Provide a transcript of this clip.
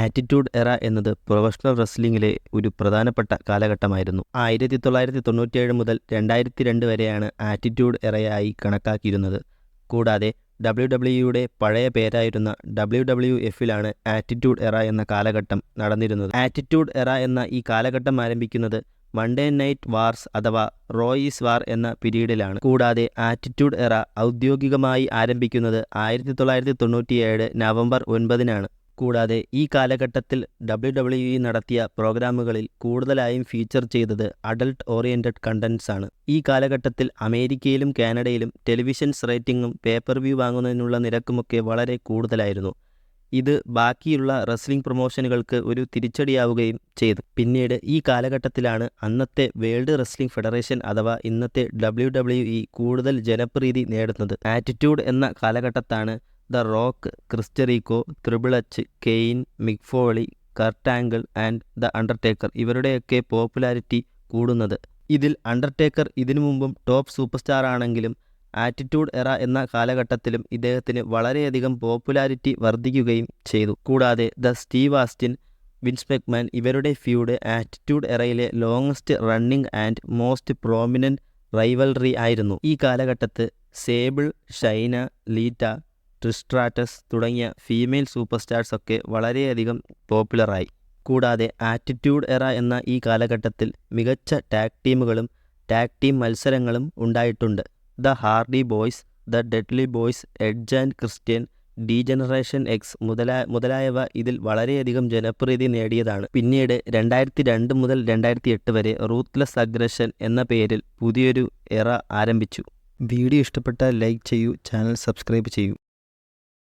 Attitude എറ എന്നത് professional റെസ്ലിംഗിലെ ഒരു പ്രധാനപ്പെട്ട കാലഘട്ടമായിരുന്നു. ആയിരത്തി തൊള്ളായിരത്തി തൊണ്ണൂറ്റിയേഴ് മുതൽ രണ്ടായിരത്തി രണ്ട് വരെയാണ് ആറ്റിറ്റ്യൂഡ് എറയായി കണക്കാക്കിയിരുന്നത്. കൂടാതെ ഡബ്ല്യു ഡബ്ല്യുയുടെ പഴയ പേരായിരുന്ന ഡബ്ല്യു ഡബ്ല്യു എഫിലാണ് ആറ്റിറ്റ്യൂഡ് എറ എന്ന കാലഘട്ടം നടന്നിരുന്നത്. ആറ്റിറ്റ്യൂഡ് എറ എന്ന ഈ കാലഘട്ടം ആരംഭിക്കുന്നത് മൺഡേ നൈറ്റ് വാർസ് അഥവാ റോയിസ് വാർ എന്ന പിരീഡിലാണ്. കൂടാതെ ആറ്റിറ്റ്യൂഡ് എറ ഔദ്യോഗികമായി ആരംഭിക്കുന്നത് ആയിരത്തി തൊള്ളായിരത്തി തൊണ്ണൂറ്റിയേഴ് നവംബർ ഒൻപതിനാണ്. കൂടാതെ ഈ കാലഘട്ടത്തിൽ ഡബ്ല്യു ഡബ്ല്യു ഇ നടത്തിയ പ്രോഗ്രാമുകളിൽ കൂടുതലായും ഫീച്ചർ ചെയ്തത് അഡൾട്ട് ഓറിയന്റഡ് കണ്ടൻസ് ആണ്. ഈ കാലഘട്ടത്തിൽ അമേരിക്കയിലും കാനഡയിലും ടെലിവിഷൻസ് റേറ്റിംഗും പേപ്പർ വ്യൂ വാങ്ങുന്നതിനുള്ള നിരക്കുമൊക്കെ വളരെ കൂടുതലായിരുന്നു. ഇത് ബാക്കിയുള്ള റെസ്ലിംഗ് പ്രൊമോഷനുകൾക്ക് ഒരു തിരിച്ചടിയാവുകയും ചെയ്തു. പിന്നീട് ഈ കാലഘട്ടത്തിലാണ് അന്നത്തെ വേൾഡ് റെസ്ലിംഗ് ഫെഡറേഷൻ അഥവാ ഇന്നത്തെ ഡബ്ല്യു ഇ കൂടുതൽ ജനപ്രീതി നേടുന്നത്. ആറ്റിറ്റ്യൂഡ് എന്ന കാലഘട്ടത്താണ് the Rock Chris Jericho triple H Kane Mick Foley Kurt Angle and the Undertaker ഇവരുടെയൊക്കെ പോപ്പുലാരിറ്റി കൂടുന്നത്. ഇതിൽ അണ്ടർടേക്കർ ഇതിനു മുമ്പും ടോപ്പ് സൂപ്പർ സ്റ്റാർ ആണെങ്കിലും ആറ്റിറ്റ്യൂഡ് എറ എന്ന കാലഘട്ടത്തിലും ഇദ്ദേഹത്തിന് വളരെയധികം പോപ്പുലാരിറ്റി വർദ്ധിക്കുകയും ചെയ്തു. കൂടാതെ the Steve Austin Vince McMahon ഇവരുടെ feud attitude എറയിലെ longest running and most prominent rivalry ആയിരുന്നു. ഈ കാലഘട്ടത്ത് സേബിൾ ഷൈന ലീറ്റ ട്രിസ്ട്രാറ്റസ് തുടങ്ങിയ ഫീമെയിൽ സൂപ്പർ സ്റ്റാർസ് ഒക്കെ വളരെയധികം പോപ്പുലറായി കൂടാതെ ആറ്റിറ്റ്യൂഡ് എറ എന്ന ഈ കാലഘട്ടത്തിൽ മികച്ച ടാഗ് ടീമുകളും ടാഗ് ടീം മത്സരങ്ങളും ഉണ്ടായിട്ടുണ്ട്. The Hardy Boys the Dudley Boys Edge and Christian D Generation X മുതലായ മുതലായവ ഇതിൽ വളരെയധികം ജനപ്രീതി നേടിയതാണ്. പിന്നീട് രണ്ടായിരത്തി രണ്ട് മുതൽ രണ്ടായിരത്തി എട്ട് വരെ റൂത്ത്ലെസ് അഗ്രഷൻ എന്ന പേരിൽ പുതിയൊരു എറ ആരംഭിച്ചു. വീഡിയോ ഇഷ്ടപ്പെട്ടാൽ ലൈക്ക് ചെയ്യൂ ചാനൽ സബ്സ്ക്രൈബ് ചെയ്യൂ.